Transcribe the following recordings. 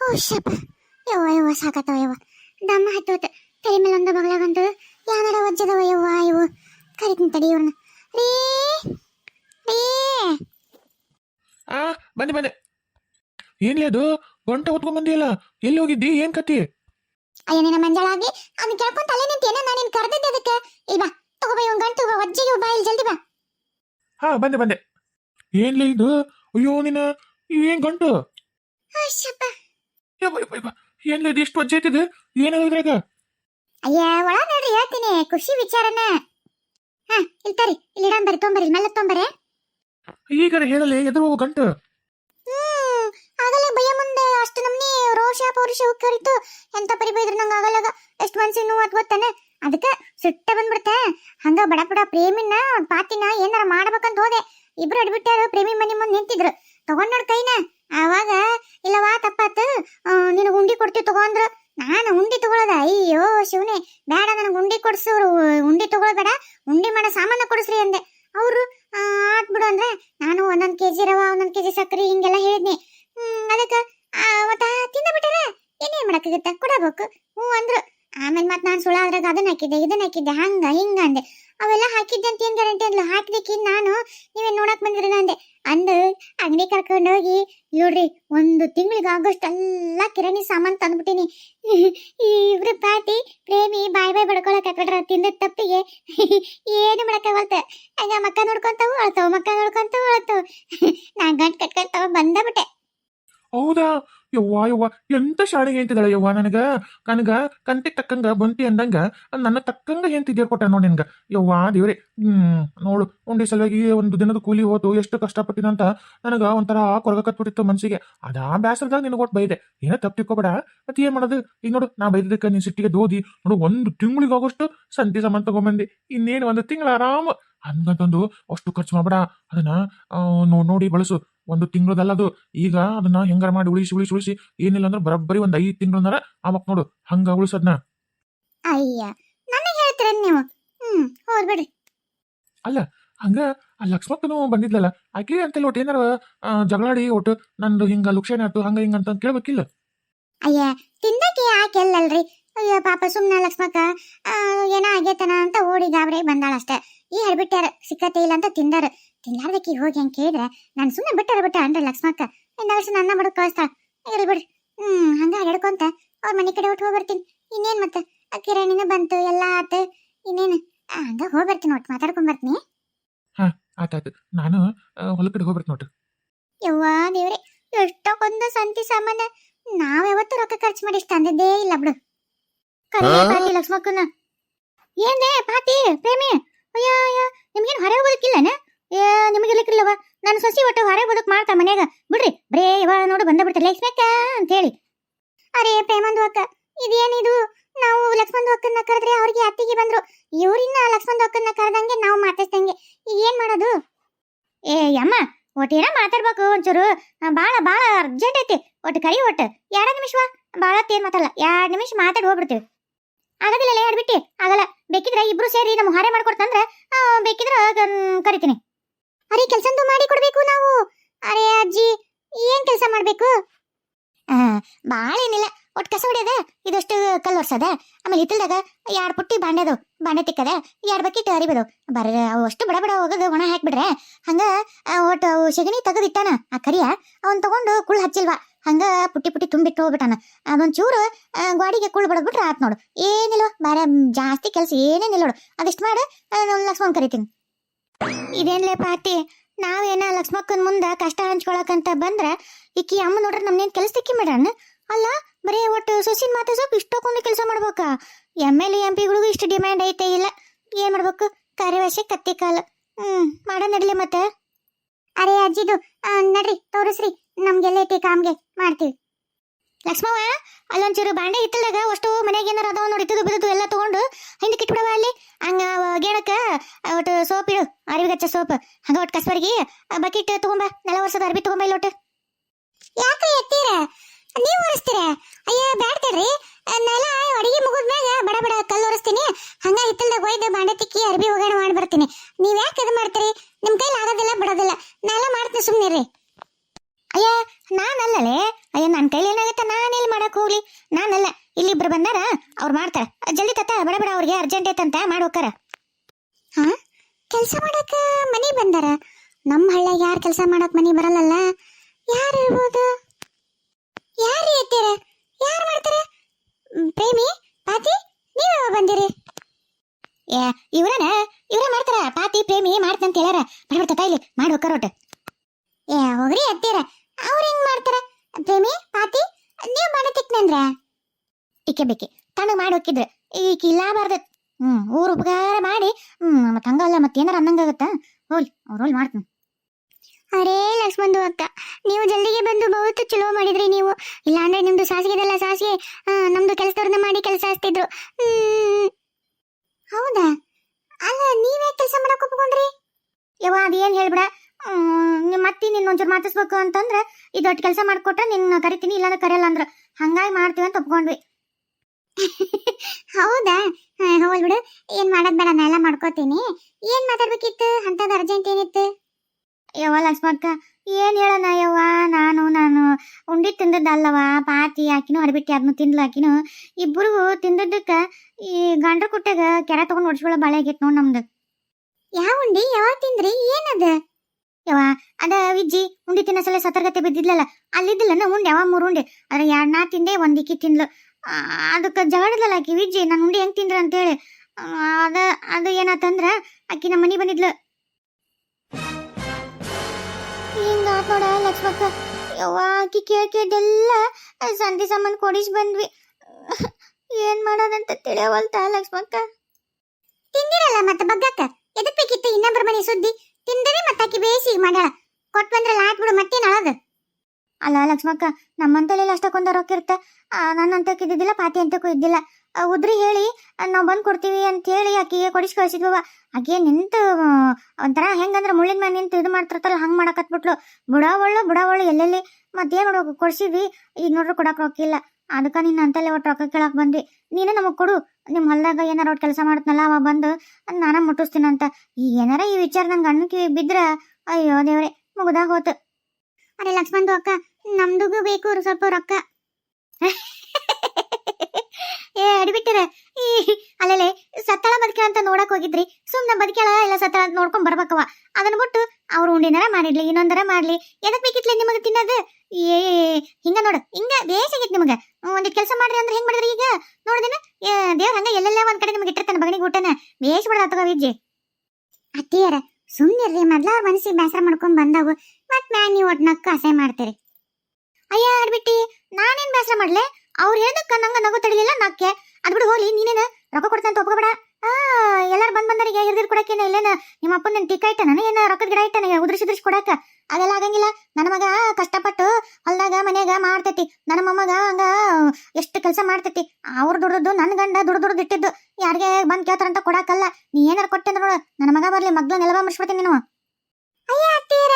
ಓ ಶಪ ಯವ್ವ ಯವ್ವ ಸಾಕತ್ತವ ಯವ್ವ ದಮ್ಮ ಹತ್ತೋತ ತಲೆ ಮೇಲೆ ಒಂದು ಬಗಲಾಗಂತು ಯಾನಡ ಒಜ್ಜದವ ಯವ್ವ ಇವು ಕರಿತೀನಿ ತಡಿ ಇವ್ರನ್ನ ರೀ ರೀ ಆ ಬನ್ನಿ ಬನ್ನಿ. ಏನ್ಲಿ ಅದು? ಗಂಟೆ ಹೊತ್ಕೊಂಡ್ ಬಂದಿಯಲ್ಲ? ಎಲ್ಲಿ ಹೋಗಿದ್ದಿ? ಏನ್ ಕತಿ? ಅಯ್ಯ ನಿನ್ನ ಮಂಜಳಾಗಿ. ಅದನ್ನ ಕೇಳ್ಕೊಂತ ತಲೆ ನಿಂತೇನ ನಾನು ನಿನ್ ಕರೆದಿದ್ದೆ ಅದಕ್ಕೆ? ಇಲ್ಲಿ ಬಾ. ತಗೋ ಬಾ ಇವ್ನ್ ಗಂಟು ಬಾ. ಒಜ್ಜಿಗೆ ಬಾ ಇಲ್ಲಿ ಜಲ್ದಿ ಬಾ. ಹಾ ಬಂದೆ ಬಂದೆ. ಏನ್ಲಿ ಇದು? ಅಯ್ಯೋ ನಿನ್ನ ಏನ್ ಗಂಟು? ಆ ಶಪ. ಏನ್ಲಿ ಇದು ಎಷ್ಟು ವಜ್ಜೆ ಐತಿದೆ? ಏನಾಗ ಇದ್ರಾಗ ಅಯ್ಯ ಒಳ ನೋಡ್ರಿ ಹೇಳ್ತೀನಿ. ಖುಷಿ ವಿಚಾರನ. ಹಾ ಇಲ್ಲಿ ತರಿ ಇಲ್ಲಿ ಇಡಂ ಬರ್ರಿ ತೊಂಬರಿ ಮೆಲ್ಲ ತೊಂಬರಿ ಈಗಾರ ಹೇಳಲೆ ಎದುರು ಹೋಗೋ ಗಂಟು. ಹ್ಮ್ ಆಗಲ್ಲ ಭಯ ಮುಂದೆ ಅಷ್ಟು ನಮ್ನಿ ರೋಷ ಪೌರುಷ ಉಕ್ಕರಿತು ಎಂತ ಪರಿಬೈದ್ರು ನಂಗೆ ಆಗಲ್ಲಾಗ? ಎಷ್ಟು ಮನ್ಸಿಗೆ ನೋವು ಅದ್ ಗೊತ್ತಾನೆ? ಅದಕ್ಕೆ ಸುಟ್ಟ ಬಂದ್ಬಿಡ್ತೆ. ಹಂಗ ಬಡ ಬಡ ಪ್ರೇಮಿನ ಪಾತಿನ ಏನಾರ ಮಾಡ್ಬೇಕಂತ ಹೋದೆ. ಇಬ್ರು ಅಡ್ಬಿಟ್ಟಾರು ಪ್ರೇಮಿ ಮನೆ ಮುಂದೆ ನಿಂತಿದ್ರು. ತಗೊಂಡ್ ನೋಡ್ ಕೈನ. ಆವಾಗ ಇಲ್ಲವಾ ತಪ್ಪಾತು ನಿನಗೆ ಉಂಡಿ ಕೊಡ್ತೀವಿ ತಗೊಂಡ್ರು ನಾನು ಉಂಡಿ ತಗೊಳ್ಳೋದ ಅಯ್ಯೋ ಶಿವನೇ ಬೇಡ ನನಗೆ ಉಂಡಿ ಕೊಡ್ಸೋರು ಉಂಡಿ ತಗೊಳ್ಬೇಡ ಉಂಡಿ ಮಾಡೋ ಸಾಮಾನು ಕೊಡಿಸ್ರಿ ಅಂದೆ. ಅವರು ಆಟ್ಬಿಡು ಅಂದ್ರೆ ನಾನು ಒಂದೊಂದು ಒಂದೊಂದ್ ಕೆಜಿ ರವ ಕೆ ಜಿ ಸಕ್ಕರೆ ಹಿಂಗೆಲ್ಲ ಹೇಳಿದ್ನಿ. ಅದಕ್ಕೆ ಅದಕ್ಕ ಆ, ಏನೇನು ಮಾಡೋಕ್ಕಾಗುತ್ತೆ? ಕೊಡಬೇಕು. ಹ್ಞೂ ಅಂದ್ರು. ಆಮೇಲೆ ಮತ್ತೆ ನಾನು ಸುಳ ಅದ್ರಾಗ ಅದನ್ನ ಹಾಕಿದ್ದೆ ಇದನ್ನ ಹಾಕಿದ್ದೆ ಹಂಗೆ ಹಿಂಗೆ ಅಂದೆ. ಅವೆಲ್ಲ ಹಾಕಿದ್ದೆ ಅಂತ ಏನು ಗ್ಯಾರಂಟಿ ಅಂದ್ಲು? ಹಾಕಿದಕ್ಕೆ ನಾನು ನೀವೇನು ನೋಡಕ್ಕೆ ಬಂದ್ರಿ ಅಂದೆ. ಅಂದು ಅಂಗಡಿ ಕರ್ಕೊಂಡು ಹೋಗಿ ನೋಡ್ರಿ ಒಂದು ತಿಂಗಳಿಗೆ ಆಗೋಷ್ಟು ಎಲ್ಲ ಕಿರಾಣಿ ಸಾಮಾನು ತಂದ್ಬಿಟ್ಟಿನಿ. ಈ ಇಬ್ರು ಪಾಟಿ ಪ್ರೇಮಿ, ಬಾಯ್ ಬಾಯ್ ಬಡ್ಕೊಳಕ್ ಹಾಕೊಡ್ರ, ತಿಂದ ತಪ್ಪಿಗೆ. ಏನು ಮಾಡಕ್ಕಾಗಲ್ತ? ಹಂಗ ಮಕ್ಕ ನೋಡ್ಕೊಂತಾವು ಅಳ್ತಾವ ಮಕ್ಕ ನೋಡ್ಕೊಂತಾವು ಅಳ್ತಾವ ನಾ ಗಂಟ್ ಕಟ್ಕೊಂತಾವ ಬಂದಬಿಟ್ಟೆ ಹೌದಾ ಯವ್ವ ಯವ್ವ, ಎಂತ ಶಾಣೆ ಹೇಳ್ತಿದ್ದಾಳೆ ಯವ್ವ ನನಗ? ನನಗ ಕಂತಿಗೆ ತಕ್ಕಂಗ ಬಂತಿ ಅಂದಂಗ ನನ್ನ ತಕ್ಕಂಗ ಹೆಂತಿದ್ಯ ಕೊಟ್ಟ ನೋಡಿ ನಿನ್ಗ? ಯವ್ವ ದೇವ್ರೆ, ಹ್ಮ್, ನೋಡು, ಉಂಡಿ ಸಲುವಾಗಿ ಒಂದು ದಿನದ ಕೂಲಿ ಹೋತು, ಎಷ್ಟು ಕಷ್ಟಪಟ್ಟಿದಂತ ನನಗ ಒಂಥರ ಕೊರಗಕತ್ಬಿಟ್ಟಿತ್ತು ಮನ್ಸಿಗೆ. ಅದಾ ಬ್ಯಾಸರದಾಗ ನಿನಗೆ ಒಟ್ಟು ಬೈದೆ. ಏನ ತಪ್ಪು ತಿಳ್ಕೊಬೇಡ. ಮತ್ತೆ ಏನ್ ಮಾಡೋದು? ಈಗ ನೋಡು, ನಾ ಬೈದಕ್ಕೆ ನೀನ್ ಸಿಟ್ಟಿಗೆ ದೋದಿ. ನೋಡು, ಒಂದು ತಿಂಗಳಿಗೆ ಹೋಗೋಷ್ಟು ಸಂತಿ ಸಮಾನ ತಗೊಂಬಂದಿ. ಇನ್ನೇನು ಒಂದು ತಿಂಗಳ ಆರಾಮ ಹಂಗಂತಂದು ಅಷ್ಟು ಖರ್ಚು ಮಾಡ್ಬೇಡ. ಅದನ್ನ ನೋಡಿ ಬಳಸು. ಒಂದು ತಿಂಗಳದಲ್ಲ ಅದು. ಈಗ ಅದನ್ನ ಹೆಂಗಾರ ಮಾಡಿ ಉಳಿಸಿ ಉಳಿಸಿ ಉಳಿಸಿ ಏನಿಲ್ಲ ಅಂದ್ರೆ ಬರೋಬ್ಬರಿ ಒಂದ್ ತಿಂಗಳು ತಿಂಗಳಂದ್ರ ಆಮಕ್ ನೋಡು ಹಂಗ ಉಳಿಸದ್ನ ಅಯ್ಯ ನನಗೆ ಹೇಳ್ತೀರ ನೀವು? ಹ್ಮ್ ಅಲ್ಲ ಹಂಗ ಆ ಲಕ್ಷ್ಮಕ್ಕನು ಬಂದಿದ್ಲಲ್ಲ ಆಕೆ ಅಂತ ಒಟ್ಟು ಏನಾರ ಜಗಳಾಡಿ ಒಟ್ಟು ನಂದು ಹಿಂಗ ಲುಕ್ಷಣ ಆಯ್ತು ಹಂಗ ಹಿಂಗ ಅಂತ ಕೇಳ್ಬೇಕಿಲ್ಲ. ಅಯ್ಯ ತಿಂದಕ್ಕೆ ಯಾಕೆ ಎಲ್ಲಲ್ರಿ ಅಯ್ಯೋ ಪಾಪ ಸುಮ್ನ ಲಕ್ಷ್ಮಕ್ಕ ಏನ ಏನೋ ಆಗೇತನ ಅಂತ ಓಡಿ ಗಾಬರಿ ಬಂದಾಳಷ್ಟೇ. ಈ ಹೇಳ್ಬಿಟ್ಟಾರ ಸಿಕ್ಕತ್ತೆ ಇಲ್ಲ ಅಂತ ತಿಂದಾರ. ತಿನ್ಲಾರ್ದಕ್ಕೆ ಹೋಗಿ ಹಂಗೆ ಕೇಳಿದ್ರೆ ನಾನು ಸುಮ್ಮನೆ ಬಿಟ್ಟಾರ ಬಿಟ್ಟ ಅಂದ್ರೆ ಲಕ್ಷ್ಮಕ್ಕ ಇನ್ನ ವರ್ಷ ನನ್ನ ಮಡಕ್ ಕಳಿಸ್ತಾಳ. ಇರಲಿ ಬಿಡ್ರಿ ಹ್ಮ್ ಹಂಗ ಹೇಳ್ಕೊಂತ ಅವ್ರ ಮನೆ ಕಡೆ ಒಟ್ಟು ಹೋಗ್ಬರ್ತೀನಿ. ಇನ್ನೇನ್ ಮತ್ತೆ? ಆ ಕಿರಾಣಿನ ಬಂತು ಎಲ್ಲ ಆತು. ಇನ್ನೇನು? ಹಂಗ ಹೋಗ್ಬರ್ತೀನಿ ಒಟ್ಟು ಮಾತಾಡ್ಕೊಂಬರ್ತೀನಿ. ಬರ್ತೀನಿ ಆತಾತು ನಾನು ಹೊಲಕಡೆ ಹೊಲಕ್ ಕಡೆ ಹೋಗ್ಬರ್ತೀನಿ ನೋಡ್ರಿ ಯವ್ವ ದೇವ್ರೆ ಎಷ್ಟೊಂದು ಸಂತಿ ಸಾಮಾನ ನಾವ್ ಯಾವತ್ತು ರೊಕ್ಕ ಖರ್ಚು ಮಾಡಿ ಇಷ್ಟ ಅಂದಿದ್ದೇ ಇಲ್ಲ ಬಿಡು. ಕರೀ ಪಾತಿ ಲಕ್ಷ್ಮಕ್ಕನ. ಏನ್ಲೇ ಪಾತಿ ಪ್ರೇಮಿ? ಅಯ್ಯ ಅಯ್ಯ ನಿಮ್ಗೇನು ಹೊರ ಬದುಕಿಲ್ಲನ ಏ ನಿಮಗೆ ಇರ್ಲಿಕ್ಕಿಲ್ಲವ ನನ್ನ ಸೊಸಿ ಒಟ್ಟು ಹೊರಗೆ ಬದುಕು ಮಾಡ್ತಾ ಮನ್ಯಾಗ. ಬಿಡ್ರಿ, ಬರೇ ಇವಾಗ ನೋಡು ಬಂದ ಬಿಡ್ತಾರೆ ಲಕ್ಷ್ಮಕ್ಕ ಅಂತ ಹೇಳಿ ಅರೇ ಪ್ರೇಮಂದು ಅಕ್ಕ, ಇದೇನಿದು? ನಾವು ಲಕ್ಷ್ಮಂದು ಅಕ್ಕನ ಕರೆದ್ರೆ ಅವ್ರಿಗೆ ಅತ್ತಿಗೆ ಬಂದ್ರು. ಇವ್ರಿನ್ನ ಲಕ್ಷ್ಮಂದು ಅಕ್ಕನ ಕರೆದಂಗೆ ನಾವು ಮಾತಾಡ್ಸಂಗೆ ಈಗ ಏನ್ ಮಾಡೋದು? ಏ ಯಮ್ಮ ಒಟ್ಟು ಏನೋ ಮಾತಾಡ್ಬೇಕು ಒಂಚೂರು. ಭಾಳ ಬಾಳ ಅರ್ಜೆಂಟ್ ಐತಿ. ಒಟ್ಟು ಕರಿ ಒಟ್ಟು. ಎರಡು ನಿಮಿಷವಾ ಭಾಳ ಏನ್ ಮಾತಲ್ಲ ಎರಡು ನಿಮಿಷ ಮಾತಾಡಿ ಹೋಗ್ಬಿಡ್ತೀವಿ. ಆಗದಿಲ್ಲ ಬಿಟ್ಟು ಆಗಲ್ಲ. ಬೇಕಿದ್ರೆ ಇಬ್ರು ಸೇರಿ ನಮ್ಮ ಹಾರೆ ಮಾಡ್ಕೊಡ್ತಂದ್ರೆ ಬೇಕಿದ್ರೆ ಕರಿತೀನಿ. ಅರೆ, ಕೆಲ್ಸಂದು ಮಾಡಿ ಕೊಡ್ಬೇಕು ನಾವು. ಅರೆ, ಅಜ್ಜಿ, ಏನ್ ಕೆಲಸ ಮಾಡ್ಬೇಕು? ಬಾಳ ಏನಿಲ್ಲ. ಒಟ್ಟು ಕಸ ಹೊಡ್ಯದ, ಇದಷ್ಟು ಕಲ್ಲು ಒರ್ಸದ. ಆಮೇಲೆ ಹಿತ್ತಲ್ದಾಗ ಎರಡು ಪುಟ್ಟಿ ಬಾಂಡೆದು. ಬಾಂಡೆ ತಿಕ್ಕದ, ಎರಡು ಬಕೆಟ್ ಅರಿಬೋದು ಬರ, ಅವು ಅಷ್ಟು ಬಡ ಬಡ ಹೋಗೋದು, ಒಣ ಹಾಕ್ಬಿಡ್ರೆ ಹಂಗ ಒಟ್ಟು ಅವು ಸೆಗಣಿ ತೆಗೆದಿಟ್ಟಾನ, ಆ ಕರಿಯ, ಅವನ್ ತಗೊಂಡು ಕುಳ್ ಹಚ್ಚಿಲ್ವಾ? ಹಂಗ ಪುಟ್ಟಿ ಪುಟ್ಟಿ ತುಂಬಿಟ್ಟು ಹೋಗ್ಬಿಟ್ಟಾನ. ಅದೊಂದು ಚೂರು ಗಾಡಿಗೆ ಕುಳ್ ಬಡದ್ಬಿಟ್ರೆ ಆತ್ ನೋಡು. ಏನಿಲ್ಲ ಬಾರೆ, ಜಾಸ್ತಿ ಕೆಲಸ ಏನೇನಿಲ್ಲ ನೋಡು. ಅದಿಷ್ಟು ಮಾಡು ಲಕ್ಷ್ಮಣ್ ಕರಿತೀನಿ. ಇದೇನ್ಲೇ ಪಾಟಿ ನಾವೇನ ಲಕ್ಷ್ಮಕ್ಕನ ಮುಂದ ಕಷ್ಟ ಹಂಚ್ಕೊಳಕಂತ ಬಂದ್ರ ಈಕಿ ಅಮ್ಮ ನೋಡ್ರ ನಮ್ನೇನ್ ಕೆಲಸ ತಿಕ್ಕಿ ಮಾಡ್ಯಾನ ಅಲ್ಲ, ಬರೀ ಒಟ್ಟು ಸೊಸಿನ ಮಾತೆ ಸ್ವಲ್ಪ ಇಷ್ಟಕ್ಕೊಂದು ಕೆಲಸ ಮಾಡ್ಬೇಕ? ಎಂ ಎಲ್ ಎಂ ಪಿಗಳಿಗೂ ಇಷ್ಟು ಡಿಮ್ಯಾಂಡ್ ಐತೆ ಇಲ್ಲ. ಏನ್ ಮಾಡ್ಬೇಕು? ಕಾರ್ಯವಾಸಿ ಕತ್ತಿ ಕಾಲ. ಹ್ಮ್, ಮಾಡ ನಡ್ಲಿ ಮತ್ತೆ. ಅರೆ ಅಜ್ಜಿದು ನಡ್ರಿ, ತೋರಿಸ್ರಿ. ನಮ್ಗೆಲ್ಲ ಐತಿ ಕಾಮ್ಗೆ, ಮಾಡ್ತೀವಿ. ಲಕ್ಷ್ಮವ್ವ, ಅಲ್ಲೊಂಚೂರು ಬಾಂಡೆ ಹಿತ್ತಲ್ದಾಗ ಅಷ್ಟು ಮನೆಗೆ ಏನಾರ ಅದಾವ ನೋಡಿ ಇದ್ದು ಬಿದ್ದದು ಎಲ್ಲ ತಗೊಂಡು ಹಿಂದಕ್ಕೆ ಇಟ್ಬಿಡವ ಅಲ್ಲಿ. ಹಂಗ ಗೇಣಕ್ಕೆ ಒಟ್ಟು ಸೋಪ್ ಇಡು ಅರಿವಿಗಚ್ಚ ಸೋಪ್. ಹಂಗ ಒಟ್ಟು ಕಸ್ಬರ್ಗಿ ಬಕೆಟ್ ತಗೊಂಬ, ನೆಲ ವರ್ಷದ ಅರ್ಬಿ ತಗೊಂಬ ಇಲ್ಲಿ ಒಟ್ಟು ಯಾಕೆ ಎತ್ತೀರ? ನೀವು ಒರೆಸ್ತೀರ? ಅಯ್ಯ ಬ್ಯಾಡ್ತೇಳ್ರಿ ನೆಲ ಅಡಿಗೆ ಮುಗಿದ್ಮ್ಯಾಗ ಬಡ ಬಡ ಕಲ್ಲು ಒರೆಸ್ತೀನಿ ಹಂಗ ಹಿತ್ತಲ್ದಾಗ ಒಯ್ದು ಬಾಂಡೆ ತಿಕ್ಕಿ ಅರ್ಬಿ ಒಗ್ಗರಣೆ ಮಾಡಿ ಬರ್ತೀನಿ ನೀವ್ ಯಾಕೆ ಇದು ಮಾಡ್ತೀರಿ ನಿಮ್ ಕೈಲಿ ಆಗೋದಿಲ್ಲ ಬಿಡೋದಿಲ್ಲ ನಾನೆಲ್ಲ ಮಾಡ್ತೀನಿ ಸುಮ್ಮನಿರಿ ಅಯ್ಯ ನಾನಲ್ಲಲೇ ಅಯ್ಯ ನನ್ನ ಕೈಲಿ ಏನಾಗುತ್ತೆ ನಾನೇ ನಾನಲ್ಲ ಇಲ್ಲಿಬ್ರು ಬಂದಾರ ಅವ್ರು ಮಾಡ್ತಾರ ಜಲ್ದಿ ತತ್ತ ಬಡ ಬಡ ಅವ್ರಿಗೆ ಅರ್ಜೆಂಟ್ ಐತಂತ ಮಾಡಿ ಹೋಗ್ತಾರ ಹಾ ಕೆಲಸ ಮಾಡಕ ಮನಿ ಬಂದಾರ? ನಮ್ಮ ಹಳ್ಳ್ಯಾಗ ಯಾರು ಕೆಲಸ ಮಾಡಕ್ ಮನಿ ಬರಲ್ಲಲ್ಲ? ಯಾರು ಇರ್ಬೋದು? ಯಾರು ಎತ್ತೀರ? ಯಾರು ಮಾಡ್ತಾರ? ಪ್ರೇಮಿ, ಪಾತಿ, ನೀವ ಬಂದಿರಿ? ಇವ್ರನ? ಇವ್ರ ಮಾಡ್ತಾರ? ಪಾತಿ, ಪ್ರೇಮಿ ಮಾಡ್ತಂತ ಹೇಳ್ಯಾರ. ಬಡಬಡ್ತ ಇಲ್ಲಿ, ಮಾಡಿ ಕರೋಟ ಏ, ಹೋಗ್ರಿ ಎತ್ತೀರ. ಅವ್ರ ಹೆಂಗ್ ಮಾಡ್ತಾರ? ಪ್ರೇಮಿ, ಪಾತಿ, ನೀವ್ ಮಾಡತಿಕ್ನಂದ್ರ ಇಕ್ಕೆ ಬೇಕಿ, ತಣ್ಣಗ್ ಮಾಡಿ ಹೋಗಿದ್ರು ಈಗ ಇಲ್ಲಾಬಾರ್ದು. ಹ್ಮ್, ಊರು ಉಪಕಾರ ಮಾಡಿ. ಹ್ಮ್ ಮತ್ ಹಂಗಲ್ಲ ಮತ್ತೆ ಏನಾರ ಅನ್ನಂಗಾಗತ್ತ ಹೋಲ್ ಅವ್ರ ಮಾಡ್ತೀನಿ. ಅರೇ ಲಕ್ಷ್ಮಣ್ ಅಕ್ಕ, ನೀವು ಜಲ್ದಿಗೆ ಬಂದು ಬಹುತ ಚಲೋ ಮಾಡಿದ್ರಿ ನೀವು. ಇಲ್ಲಾಂದ್ರೆ ನಿಮ್ದು ಸಾಸಿಗೆದಲ್ಲ ಸಾಸಿಗೆ ನಮ್ದು ಕೆಲಸದವ್ರನ್ನ ಮಾಡಿ ಕೆಲಸ ಹಚ್ತಿದ್ರು ಹ್ಮ್. ಹೌದಾ? ಅಲ್ಲ, ನೀವೇ ಕೆಲಸ ಮಾಡಕ್ ಒಪ್ಕೊಂಡ್ರಿ? ಯವ್ವ ಅದೇನ್ ಹೇಳ್ಬಿಡ. ನಿನ್ನ ಒಂಚೂರು ಮಾತಿಸ್ಬೇಕು ಅಂತಂದ್ರ ದೊಡ್ಡ ಕೆಲಸ ಮಾಡ್ಕೊಟ್ರೆ ನಿನ್ನ ಕರಿತೀನಿ, ಇಲ್ಲಾಂದ್ರೆ ಕರೆಯಲ್ಲ ಅಂದ್ರೆ. ಹಂಗಾಗಿ ಮಾಡ್ತೀವಿ ಅಂತ ಒಪ್ಕೊಂಡ್ವಿ. ಹೌದಾ? ಹಾ, ಹೋಗ್ಲಿ ಬಿಡು. ಏನ್ ಮಾಡೋದ್ ಬೇಡ ನಾ ಎಲ್ಲ ಮಾಡ್ಕೋತೀನಿ. ಏನ್ ಮಾತಾಡ್ಬೇಕಿತ್ತು? ಅಂತದ್ ಅರ್ಜೆಂಟ್ ಏನಿತ್ತು? ಯವ್ವ ಲಕ್ಷ್ಮಕ್ಕ ಏನ್ ಹೇಳೋಣ ಯವ್ವ? ನಾನು ನಾನು. ಉಂಡಿ ತಿಂದದ್ದಲ್ಲವ ಪಾತಿ ಹಾಕಿನು ಹಡಬಿಟ್ಟಿ ಅದನ್ನು ತಿಂದ್ಲು ಹಾಕಿನು. ಇಬ್ರು ತಿಂದದ್ದಕ್ಕ ಈ ಗಂಡ್ರ ಕುಟ್ಟಾಗ ಕೆರೆ ತಗೊಂಡ್ ಹೊಡ್ಸ್ಕೊಳ್ಳೋ ಬಾಳೆ ಆಗೈತ್ ನೋಡ್ ನಮ್ದು. ಯಾವ ಉಂಡಿ? ಯಾವಾಗ ತಿಂದ್ರಿ? ಏನದ? ಯವ್ವ ಅದ ವಿಜ್ಜಿ. ಉಂಡಿ ತಿನ್ನೋ ಸಲ ಸತರ್ಗತೆ ಬಿದ್ದಿದ್ಲಲ್ಲ ಅಲ್ಲಿದ್ದಿಲ್ಲ ಉಂಡೆ ಯಾವ ಮೂರು ಉಂಡೆ. ಅದ್ರ ಎರಡ್ ನಾ ತಿಂದೆ ಒಂದಿಕ್ಕಿ ತಿಂದ್ಲು. ಅದಕ್ಕ ಜಗಳದಲ್ಲ ಆಕಿ ವಿಜ್ಜಿ, ನಾನು ಉಂಡಿ ಹೆಂಗೆ ತಿಂದ್ರ ಅಂತೇಳಿ. ಅದ, ಅದು ಏನಾತಂದ್ರ ಆಕಿ ನಮ್ಮ ಮನೆ ಬಂದಿದ್ಲು. ಹಿಂಗಾತ್ ನೋಡ ಲಕ್ಷ್ಮಕ್ಕ. ಯವ್ವ, ಆಕಿ ಕೇಳ್ಕೇದೆಲ್ಲ ಸಂಧಿ ಸಾಮಾನು ಕೊಡಿಸ್ ಬಂದ್ವಿ. ಏನ್ ಮಾಡೋದಂತ ತಿಳಿಯವಲ್ತ ಲಕ್ಷ್ಮಕ್ಕ. ತಿಂದಿರಲ್ಲ ಮತ್ತೆ ಬಗ್ಗಕ್ಕ? ಎದಕ್ ಬೇಕಿತ್ತು ಇನ್ನೊಬ್ಬರ ಮನೆ ಸುದ್ದಿ? ತಿಂದರೆ ಮತ್ತಾಕಿ ಬೇಸಿ ಮಾಡ್ಯಾಳ. ಕೊಟ್ ಬಂದ್ರಲ್ಲ ಆಟ್ಬಿಡು ಮತ್ತೇನ್ ಅಳದು? ಅಲ್ಲ, ಲಕ್ಷ್ಮಕ್ಕ ನಮ್ಮಂತಲ್ಲಿ ಅಷ್ಟಕ್ಕೊಂದ ರೊಕ್ಕ ಇರುತ್ತೆ. ನನ್ನ ಅಂತಕ್ಕೆ ಇದ್ದಿದ್ದಿಲ್ಲ ಪಾತಿ ಅಂತಕ್ಕೂ ಇದ್ದಿಲ್ಲ ಉದ್ರಿ ಹೇಳಿ ನಾವು ಬಂದು ಕೊಡ್ತೀವಿ ಅಂತ ಹೇಳಿ ಆಕಿಗೆ ಕೊಡಿಸಿ ಕಳ್ಸಿದ್ವ ಆಕೆ ನಿಂತು ಒಂಥರ ಹೆಂಗಂದ್ರೆ ಮುಳ್ಳಿನ ಮೇಲೆ ನಿಂತು ಇದು ಮಾಡ್ತಿರ್ತಲ್ಲ ಹಂಗ್ ಮಾಡಕತ್ಬಿಟ್ಲು. ಬುಡಾವಳ್ಳು ಬುಡಾವಳ್ಳು ಎಲ್ಲೆಲ್ಲಿ? ಮತ್ತೇನು ನೋಡೋಕೆ ಕೊಡ್ಸಿದ್ವಿ, ಈಗ ನೋಡ್ರಿ ಕೊಡಕ್ ರೊಕ್ಕ ಇಲ್ಲ. ಅದಕ್ಕ ನಿನ್ನ ಅಂತಲ್ಲೇ ಒಟ್ಟು ರೊಕ್ಕ ಕೇಳಕ್ ಬಂದ್ವಿ. ನೀನೇ ನಮಗೆ ಕೊಡು. ನಿಮ್ಮ ಹೊಲ್ದಾಗ ಏನಾರ ಒಟ್ಟು ಕೆಲಸ ಮಾಡ್ತನಲ್ಲ, ಅವ ಬಂದು, ನಾನ ಮುಟ್ಟಿಸ್ತೀನಂತ. ಈಗ ಏನಾರ ಈ ವಿಚಾರ ನಂಗೆ ಅಣ್ಣ ಕಿವಿ ಬಿದ್ರ, ಅಯ್ಯೋ ದೇವ್ರೆ, ಮುಗ್ದಾಗ ಹೋತು. ಅರೆ ಲಕ್ಷ್ಮಣ್ ಅಕ್ಕ ನಮ್ದುಗೂ ಬೇಕು ಸ್ವಲ್ಪ ರೊಕ್ಕ. ಏ, ಅಡಿಬಿಟ್ಟಿರ. ಈ ಅಲ್ಲೇ ಸತ್ತಳ ಬದುಕ ಅಂತ ನೋಡಕ್ ಹೋಗಿದ್ರಿ. ಸುಮ್ನೆ ಬದುಕಳ ಇಲ್ಲ ಸತ್ತಳ ಅಂತ ನೋಡ್ಕೊಂಡ್ ಬರ್ಬೇಕವ ಅದನ್ನ ಬಿಟ್ಟು ಅವ್ರು ಉಂಡಿನಾರ ಮಾಡಿರ್ಲಿ, ಇನ್ನೊಂದರ ಮಾಡ್ಲಿ. ಎದಕ್ ಬೇಕಿತ್ಲಿ ನಿಮಗೆ ತಿನ್ನದು? ಏ, ಹಿಂಗ ನೋಡು, ಹಿಂಗ ಬೇಸಾಗಿತ್ ನಿಮಗ. ಒಂದಿಟ್ ಕೆಲಸ ಮಾಡ್ರಿ ಅಂದ್ರೆ ಹೆಂಗ್ ಮಾಡಿದ್ರಿ ಈಗ? ನೋಡಿದಿನ? ದೇವ್ರ ಹಂಗ ಎಲ್ಲೆಲ್ಲ ಒಂದ್ ಕಡೆ ನಿಮಗೆ ಇಟ್ಟಿರ್ತಾನೆ ಬಗನಿಗೆ ಊಟನ. ಬೇಸ್ ಬಿಡದ ತಗೋ ವಿಜ್ಜಿ. ಅತ್ತಿಯರ, ಸುಮ್ನಿರ್ರಿ, ಮೊದ್ಲ ಅವ್ರ ಮನಸ್ಸಿಗೆ ಬೇಸರ ಮಾಡ್ಕೊಂಡ್ ಬಂದಾವು. ಮತ್ ಮ್ಯಾನ್ ನೀವು ಒಟ್ ನಕ್ಕ ಅಸಹ್ಯ ಮಾಡ್ತೀರಿ. ಅಯ್ಯ ಆಡ್ಬಿಟ್ಟಿ ನಾನೇನ್ ಬೇಸರ ಮಾಡ್ಲೆ? ಅವ್ರು ಹೇಳ್ದಕ್ಕ ನಂಗ ನಗು ತಡಿಲಿಲ್ಲ ನಕ್ಕೆ ಅದ್ಬಿಡು ಹೋಗ್ಲಿ, ನೀನೇನ ರೊಕ್ಕ ಕೊಡ್ತಂತ ಒಪ್ಕೋಬೇಡ. ಆ, ಎಲ್ಲಾರು ಬಂದ್ ಬಂದರಿಗೆ ಹಿರಿದಿರ್ ಕೊಡಕೇನ ಇಲ್ಲೇನ? ನಿಮ್ಮ ಅಪ್ಪನ ಟಿಕ್ಕ ನಾನು ಏನ ರೊಕ್ಕದ ಗಿಡ ಇಟ್ಟನ ಉದ್ರಿಸಿ ಉದ್ರಿಸಿ ಕೊಡಾಕ ಅದೆಲ್ಲ ಆಗಂಗಿಲ್ಲ. ನನ್ನ ಮಗ ಕಷ್ಟಪಟ್ಟು ಹೊಲ್ದಾಗ, ಮನ್ಯಾಗ ಮಾಡ್ತೈತಿ. ನನ್ನ ಮೊಮ್ಮಗ ಹಂಗ ಎಷ್ಟು ಕೆಲಸ ಮಾಡ್ತೈತಿ. ಅವ್ರ ದುಡ್ದು ನನ್ನ ಗಂಡ ದುಡ್ದು ದುಡ್ದು ಇಟ್ಟಿದ್ದು. ಯಾರಿಗೆ ಬಂದ್ ಕೇಳ್ತಾರಂತ ಕೊಡಾಕಲ್ಲ ನೀ ಏನಾರ ಕೊಟ್ಟೆ ನೋಡು, ನನ್ನ ಮಗ ಬರ್ಲಿ ಮಗ್ಲ ನೆಲವ ಮುಡ್ಸ್ಬಿಡ್ತೀನಿ ನೀನು. ಅಯ್ಯ ಅತ್ತೀರ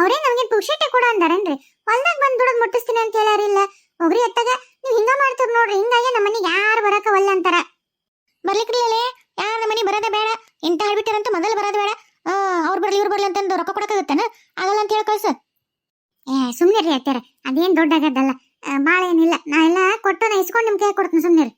ಅವರೇ ನಮ್ಗೆ ಪುಕ್ಷಟೆ ಕೊಡ ಅಂದಾರೇನ್ರಿ? ಹೊಲ್ದಾಗ ಬಂದ್ ದುಡದ್ ಮುಟ್ಟಿಸ್ತೀನಿ ಅಂತ ಹೇಳಾರಿಲ್ಲ ಒಗ್ರಿ ಎತ್ತಾಗ, ನೀವ್ ಹಿಂಗ ಮಾಡ್ತೀರ ನೋಡ್ರಿ, ಹಿಂಗಾಗಿ ನಮ್ಮ ಮನೆಗೆ ಯಾರು ಬರಕ ಒಲ್ಲ ಅಂತಾರ. ಬರ್ಲಿಕ್ರಿಯಲ್ಲೇ ಯಾರ ನಮ್ಮ ಮನೆ ಬರೋದೇ ಬೇಡ. ಇಂತ ಹೇಳ್ಬಿಟ್ಟಾರಂತ ಮೊದಲು ಬರೋದು ಬೇಡ. ಅವ್ರು ಬರ್ಲಿ, ಇವ್ರು ಬರ್ಲಿ ಅಂತಂದು ರೊಕ್ಕ ಕೊಡಕ್ಕಾಗತ್ತೇನ ಆಗಲ್ಲ ಅಂತ ಹೇಳಿ ಕಳ್ಸ. ಏ ಸುಮ್ನೆ ರೀ ಅತ್ಯಾರ ಅದೇನ್ ದೊಡ್ಡ ಆಗದಲ್ಲ ಬಾಳ ಏನಿಲ್ಲ ನಾ ಎಲ್ಲ ಕೊಟ್ಟು ನಾ ಇಸ್ಕೊಂಡು ನಿಮ್ ಕೈ ಕೊಡ್ತೀನಿ ರೀ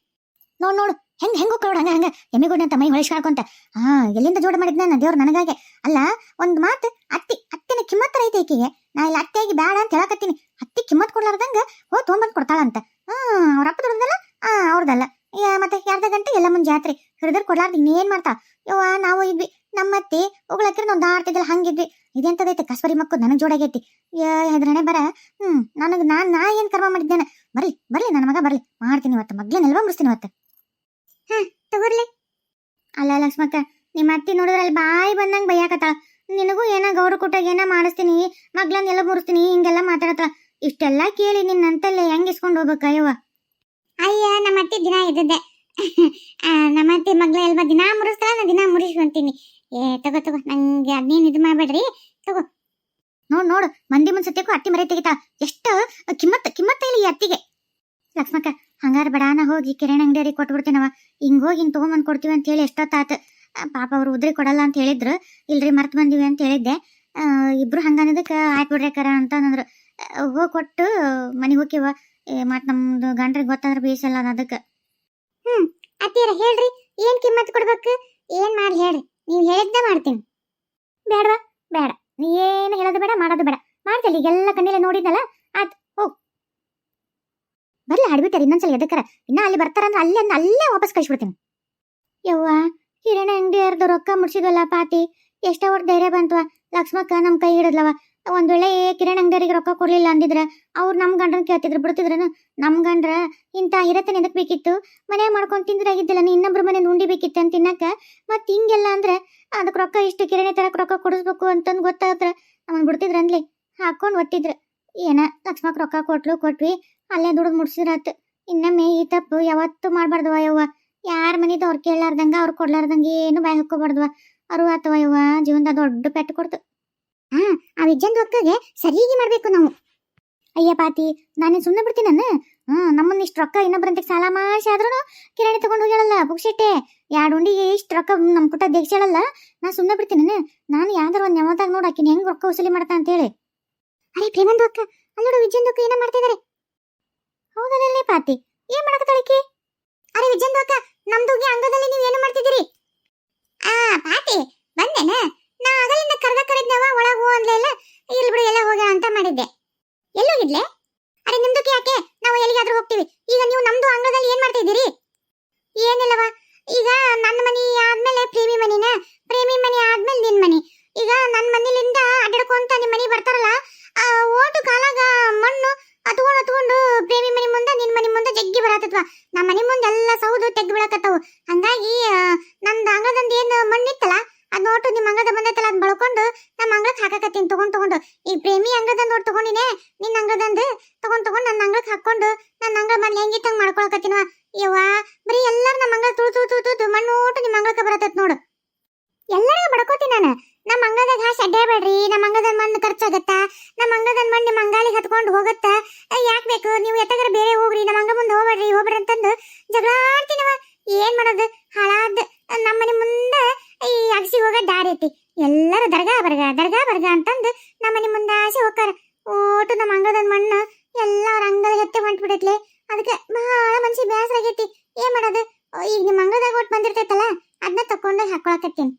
ನೋಡ್, ನೋಡು. ಹೆಂಗ್ ಹೆಂಗು ಕೊಡು ಹಂಗ ಹಂಗ. ಎಮ್ಮಿಗುಡ್ ಅಂತ ಮೈ ಹೊಳಿಸ್ಕಾಡ್ಕೊಂತ ಹಾ ಎಲ್ಲಿಂದ ಜೋಡ ಮಾಡಿದ್ನ ನಾನು? ದೇವ್ರ ನನಗಾಗೆ. ಅಲ್ಲ, ಒಂದ್ ಮಾತು ಅತ್ತಿ, ಅತ್ತಿನ ಕಿಮ್ಮತ್ತರ ಐತೆ ಈಕೆಗೆ. ನಾ ಇಲ್ಲಿ ಅತ್ತಿಯಾಗಿ ಬೇಡ ಅಂತ ಹೇಳಕತ್ತೀನಿ. ಅತ್ತಿ ಕಿಮ್ಮತ್ ಕೊಡ್ಲಾರ್ದಂಗ ಹೋ ತೊಗೊಂಬಂದ್ ಕೊಡ್ತಾಳಂತ. ಹ್ಮ್, ಅವ್ರ ಅಪ್ಪ ದುಡ್ದಲ್ಲ ಆ, ಅವ್ರದಲ್ಲ. ಮತ್ತೆ ಯಾರ್ದ ಗಂಟೆ ಎಲ್ಲ ಮುಂದೆ ಜಾತ್ರೆ. ಹಿಡಿದ್ರು ಕೊಡ್ಲಾರ್ದ ಇನ್ನೇನ್ ಮಾಡ್ತಾ ಯವ್ವ, ನಾವು ಇದ್ವಿ. ನಮ್ಮತ್ತಿ ಉಗ್ಳಕ್ಕಿರ ನಾವು ದಾಡ್ತಿದ್ದಿಲ್ಲ ಹಂಗಿದ್ವಿ. ಇದೆಂತದೈತೆ ಕಸ್ಬರಿ ಮಕ್ಕಳು ನನಗೆ ಜೋಡಾಗೈತಿ ಹೆದ್ರಣೆ ಬರ. ಹ್ಮ್, ನನಗ್ ನಾನ್, ನಾ ಏನ್ ಕರ್ಮ ಮಾಡಿದ್ದೇನೆ? ಬರ್ಲಿ ಬರ್ಲಿ, ನನ್ನ ಮಗ ಬರ್ಲಿ. ಮಾಡ್ತೀನಿ ಇವತ್ತು. ಮಗ್ಲೇ ನೆಲ್ವ ಮುಡಿಸ್ತೀನಿ ಇವತ್ತು. ಹ, ತಗೋರ್ಲಿ. ಅಲ್ಲ ಲಕ್ಷ್ಮಕ್ಕ ನಿಮ್ಮ ಅತ್ತಿ ನೋಡಿದ್ರೆ ಅಲ್ಲಿ ಬಾಯಿ ಬಂದಂಗೆ ಬೈಯಾಕತ್ತಾಳ. ನಿನಗೂ ಏನ ಗೌರವ ಕೊಟ್ಟಾಗ ಏನ ಮಾಡಿಸ್ತೀನಿ? ಮಗ್ಳನ್ನ ಎಲ್ಲ ಮುರಿಸ್ತೀನಿ, ಹಿಂಗೆಲ್ಲ ಮಾತಾಡತ್ತ ಇಷ್ಟೆಲ್ಲ ಕೇಳಿ ನಿನ್ನಂತಲ್ಲೇ ಹೆಂಗೆ ಇಸ್ಕೊಂಡು ಹೋಗ್ಬೇಕ ಅಯ್ಯವ ಅಯ್ಯ, ನಮ್ಮ ಅತ್ತಿ ದಿನ ಇದ್ದದ್ದೆ. ನಮ್ಮ ಅತ್ತಿ ಮಗ್ಳ ಎಲ್ಲ ದಿನ ಮುರಿಸ್ತಾಳ, ನಾ ದಿನ ಮುರಿಸ್ಕೊಂತೀನಿ. ಏ, ತಗೋ ತಗೋ, ನಂಗೆ ಅದ್ನೇನ್ ಇದು ಮಾಡಬೇಡ್ರಿ. ತಗೋ. ನೋಡು ನೋಡು, ಮಂದಿ ಮುಂದೆ ಸತ್ಯಕ್ಕೂ ಅತ್ತಿ ಮರೆ ತೆಗಿತಾ ಎಷ್ಟು ಕಿಮ್ಮತ್ ಕಿಮ್ಮತ್ತ ಇಲ್ಲ ಈ ಅತ್ತಿಗೆ. ಲಕ್ಷ್ಮಕ್ಕ ಹಂಗಾರ ಬಡಾನ ಹೋಗಿ ಕಿರಣ್ ಅಂಗಡಿಯರಿಗೆ ಕೊಟ್ಬಿಡ್ತೀನವ ಹಿಂಗ್ ಹೋಗಿ ಹಿಂಗ್ ತಗೊಂಬಂದ್ ಕೊಡ್ತೀವಿ ಅಂತ ಹೇಳಿ ಎಷ್ಟೊತ್ತಾತ ಪಾಪ ಅವ್ರು ಉದ್ರಿ ಕೊಡಲ್ಲ ಅಂತ ಹೇಳಿದ್ರು. ಇಲ್ರಿ ಮರ್ತ್ ಬಂದಿವಿ ಅಂತ ಹೇಳಿದ್ದೆ. ಇಬ್ರು ಹಂಗನ್ನೋದಕ್ಕೆ ಆಯ್ತು ಬಿಡ್ರಿ ಕರ ಅಂತ ಅಂದ್ರು. ಹೋಗಿ ಕೊಟ್ಟು ಮನೆಗೆ ಹೋಗ್ಯವ ಮತ್ ನಮ್ದು ಗಂಡ್ರಿಗೆ ಗೊತ್ತಾದ್ರೆ ಬೇಸಲ್ಲ ಅದಕ್ಕೆ ಹ್ಮ್ ಅತ್ತೀರ ಹೇಳ್ರಿ, ಏನು ಕಿಮ್ಮತ್ ಕೊಡ್ಬೇಕು? ಏನು ಮಾಡಿ ಹೇಳ್ರಿ, ನೀವು ಹೇಳಿದ್ದ ಮಾಡ್ತೀನಿ. ಬೇಡವಾ? ಬೇಡ. ನೀ ಏನು ಹೇಳೋದು ಬೇಡ, ಮಾಡೋದು ಬೇಡ. ಮಾಡ್ತಲ್ಲ ಈಗೆಲ್ಲ ಕಣ್ಣಿಲ್ಲ ನೋಡಿದ್ನಲ್ಲ? ಹೋಗ್ ಬರ್ಲಿ ಹಾಡ್ಬಿಟ್ಟಾರ ಇನ್ನೊಂದ್ಸಲ ಎದಕ್ಕರ? ಇನ್ನ ಅಲ್ಲಿ ಬರ್ತಾರಂದ್ರೆ ಅಲ್ಲೇ ಅಲ್ಲೇ ವಾಪಸ್ ಕಳಿಸ್ಬಿಡ್ತೀನಿ. ಯವ್ವ ಕಿರಣ ಅಂಗಡಿಯರ್ದು ರೊಕ್ಕ ಮುಡ್ಸಿದ್ವಲ್ಲ ಪಾತಿ? ಎಷ್ಟೋ ಅವ್ರ ಧೈರ್ಯ ಬಂತವ ಲಕ್ಷ್ಮಕ್ಕ ನಮ್ಮ ಕೈ ಹಿಡಿದ್ಲವ. ಒಂದ್ ವೇಳೆ ಕಿರಣ್ ಅಂಗಡಿಯರಿಗೆ ರೊಕ್ಕ ಕೊಡ್ಲಿಲ್ಲ ಅಂದಿದ್ರ ಅವ್ರು ನಮ್ ಗಂಡನ ಕೇಳ್ತಿದ್ರು. ಬಿಡ್ತಿದ್ರನು? ನಮ್ ಗಂಡ್ರ ಇಂತ ಹಿರತನ ಎದಕ್ ಬೇಕಿತ್ತು? ಮನೆ ಮಾಡ್ಕೊಂಡ್ ತಿಂದ್ರಾಗಿದ್ದಿಲ್ಲ ನೀ ಇನ್ನೊಬ್ರ ಮನೆ ಉಂಡಿ ಬೇಕಿತ್ತು ಅಂತ ತಿನ್ನಕ ಮತ್ ಹಿಂಗೆಲ್ಲ ಅಂದ್ರೆ ಅದಕ್ಕೆ ರೊಕ್ಕ ಇಷ್ಟು ಕಿರಣಿ ತರಕ್ ರೊಕ್ಕ ಕೊಡಿಸ್ಬೇಕು ಅಂತಂದ್ ಗೊತ್ತಾದ್ರ, ಅವನ್ ಬಿಡ್ತಿದ್ರ ಅನ್ಲಿ ಹಾಕೊಂಡ್ ಒತ್ತಿದ್ರ. ಏನ, ಲಕ್ಷ್ಮಕ್ ರೊಕ್ಕ ಕೊಟ್ಲು, ಕೊಟ್ವಿ. ಅಲ್ಲೇ ದುಡ್ದು ಮುಡ್ಸಿದ್ರಾತ್. ಇನ್ನೊಮ್ಮೆ ಈ ತಪ್ಪು ಯಾವತ್ತೂ ಮಾಡಬಾರ್ದವ ಯವ್ವ. ಯಾರ ಮನೆದು ಅವ್ರು ಕೇಳಲಾರ್ದಂಗೆ ಅವ್ರು ಕೊಡ್ಲಾರ್ದಂಗೆ ಏನು ಬಾಯಿ ಹಾಕೋಬಾರ್ದವ ಅರು ಆತವ ಯವ್ವ, ಜೀವನದ ದೊಡ್ಡ ಪೆಟ್ಟು ಕೊಡ್ತು. ಹಾ, ಆ ವಿಜ್ಜಂದ್ ಒಕ್ಕಗೆ ಸರಿಯಾಗಿ ಮಾಡಬೇಕು ನಾವು. ಅಯ್ಯ ಪಾತಿ, ನಾನು ಸುಮ್ಮನೆ ಬಿಡ್ತೀನಿ ನಾನು? ಹ್ಮ್ ನಮ್ಮನ್ನ ಇಷ್ಟು ರೊಕ್ಕ ಇನ್ನೊಬ್ರಂತೆ ಸಾಲ ಮಾಡಿಸಿ ಆದ್ರೂ ಕಿರಾಣಿ ತಗೊಂಡು ಹೋಗ್ಯಾಳಲ್ಲ ಬುಕ್ಸಿಟ್ಟೆ ಎರಡು ಉಂಡಿಗೆ ಇಷ್ಟು ರೊಕ್ಕ ನಮ್ಮ ಪುಟ್ಟ ದೇಗ್ಸಾಳಲ್ಲ ನಾ ಸುಮ್ಮನೆ ಬಿಡ್ತೀನಿ ನಾನು. ಯಾವ್ದಾರ ಒಂದು ಯಾವತ್ತಾಗ ನೋಡಾಕಿನಿ ಹೆಂಗ್ ರೊಕ್ಕ ವಸೂಲಿ ಮಾಡ್ತಾ ಅಂತೇಳಿ. ಅರೆ ಪ್ರೇಮಂದು ಅಕ್ಕ ಅಲ್ಲೋಡು ವಿಜಯಂದು ಅಕ್ಕ ಏನೋ ಮಾಡ್ತಿದಾರೆ ಹೌದಲ್ಲೇ ಪಾತಿ. ಏನ್ ಮಾಡಕತ್ತಾಳಕಿ ಅರೆ ವಿಜಯಂದು ಅಕ್ಕ ನಮ್ದುಗೆ ಅಂಗದಲ್ಲಿ ನೀವು ಏನು ಮಾಡ್ತಿದ್ದೀರಿ? ಆ, ಪಾತಿ, ಬಂದೇನ? ನಾ ಆಗಲಿಂದ ಕರ್ದ ಕರೆದ್ನವ, ಒಳಗ್ ಹೋ ಅಂದ್ಲೆಲ್ಲ ಇಲ್ಲಿ ಬಿಡು, ಎಲ್ಲ ಹೋಗ್ಯಾಳ ಅಂತ ಮಾಡಿದ್ದೆ. ಎಲ್ಲೋಗಿದ್ಲೆ ಅರೆ ನಿಮ್ಮದು ಯಾಕೆ? ನಾವು ಎಲ್ಲಿಗಾದ್ರೂ ಹೋಗ್ತೀವಿ. ಈಗ ನೀವು ನಮ್ದು ಅಂಗದಲ್ಲಿ ಏನ್ ಮಾಡ್ತಾ ಇದ್ದೀರಿ ಏನಿಲ್ಲವ. ಈಗ ನನ್ನ ಮನಿ ಆದ್ಮೇಲೆ ಪ್ರೇಮಿ ಮನಿನ, ಪ್ರೇಮಿ ಮನಿ ಆದ್ಮೇಲೆ ನಿನ್ ಮನಿ. ಈಗ ನನ್ನ ಮನಿಲಿಂದ ಅಡ್ಡಾಡ್ಕೊಂತ ನಿಮ್ಮ ಮನಿ ಬರ್ತಾರಲ್ಲ ಓಟು ಕಾಲಾಗ ಮಣ್ಣು ಅತ್ಕೊಂಡು ಅತ್ಕೊಂಡು ಪ್ರೇಮಿ ಮನೆ ಮುಂದೆ ನಿನ್ನ ಮನೆ ಮುಂದೆ ಜಗ್ಗಿ ಬರತ್ತತ್ವ ನಮ್ಮ ಮನೆ ಮುಂದೆ ಎಲ್ಲ ಸೌದು ತೆಗ್ ಬಿಡಕತ್ತವು. ಹಂಗಾಗಿ ನಂದ್ ಅಂಗದಂದ ಏನು ಮಣ್ಣಿತ್ತಲ್ಲ ಅದ್ ನೋಟು ನಿಮ್ಮ ಅಂಗದ ಬಂದೈತಲ್ಲ ಅದ್ ಬಳ್ಕೊಂಡು ನಮ್ಮ ಅಂಗಕ್ಕೆ ಹಾಕಕತ್ತೀನಿ. ತಗೊಂಡ್, ತಗೊಂಡು. ಈ ಪ್ರೇಮಿ ಅಂಗದ ನೋಡ್ ತಗೊಂಡಿನೇ ನಿನ್ನ ಅಂಗದಂದ ತಗೊಂಡ್ ತಗೊಂಡ್ ನನ್ನ ಅಂಗಕ್ಕೆ ಹಾಕೊಂಡು ನನ್ನ ಅಂಗ ಮನೆ ಹೆಂಗಿತ್ತಂಗ್ ಮಾಡ್ಕೊಳಕತ್ತೀನವ. ಯವ್ವ, ಬರೀ ಎಲ್ಲಾರು ನಮ್ಮ ಅಂಗ ತುಳು ತುಳು ತುಳು ಮಣ್ಣು ಓಟು ನಿಮ್ಮ ಅಂಗಕ್ಕೆ ಬರತೈತ್ ನೋಡು. ಎಲ್ಲರಿಗೂ ಬಡ್ಕೋತೀನಿ ನಾನು. ನಮ್ಮ ಅಂಗದಾಗ ಅಡ್ಡೇ ಬೇಡ್ರಿ. ನಮ್ಮ ಅಂಗದ ಮಣ್ಣು ಖರ್ಚಾಗತ್ತ. ನಮ್ಮ ಅಂಗದ ಮಣ್ಣು ನಿಮ್ಮ ಅಂಗಾಲಿಗೆ ಹತ್ಕೊಂಡು ಹೋಗತ್ತ. ಯಾಕೆ ಬೇಕು? ನೀವು ಎತ್ತಗರ ಬೇರೆ ಹೋಗ್ರಿ. ನಮ್ಮ ಅಂಗ ಮುಂದೆ ಹೋಗ್ಬೇಡ್ರಿ. ಹೋಗ್ಬೇಡ್ರಿ ಅಂತಂದು ಜಗಳ ಆಡ್ತೀನವ ಏನ್ ಮಾಡೋದು? ಹಾಳಾದ. ನಮ್ಮ ಮನೆ ಮುಂದೆ ಈ ಅಗಸಿ ಹೋಗೋ ದಾರಿ ಐತಿ. ಎಲ್ಲರೂ ದರ್ಗಾ ಬರ್ಗ ದರ್ಗಾ ಬರ್ಗ ಅಂತಂದು ನಮ್ಮ ಮನೆ ಮುಂದೆ ಆಸೆ ಹೋಗ್ತಾರ. ಓಟು ನಮ್ಮ ಅಂಗದ ಮಣ್ಣು ಎಲ್ಲ ಅವ್ರ ಅಂಗಲ್ ಹೆತ್ತೆ ಹೊಂಟ್ಬಿಡತ್ಲೆ. ಅದಕ್ಕೆ ಬಹಳ ಮನ್ಸಿಗೆ ಬೇಸರ ಆಗೈತಿ ಏನ್ ಮಾಡೋದು? ಈಗ ನಿಮ್ಮ ಅಂಗದಾಗ ಒಟ್ಟು ಬಂದಿರ್ತೈತಲ್ಲ ಅದನ್ನ ತಕೊಂಡು ಹಾಕೊಳಕತ್ತೀನಿ.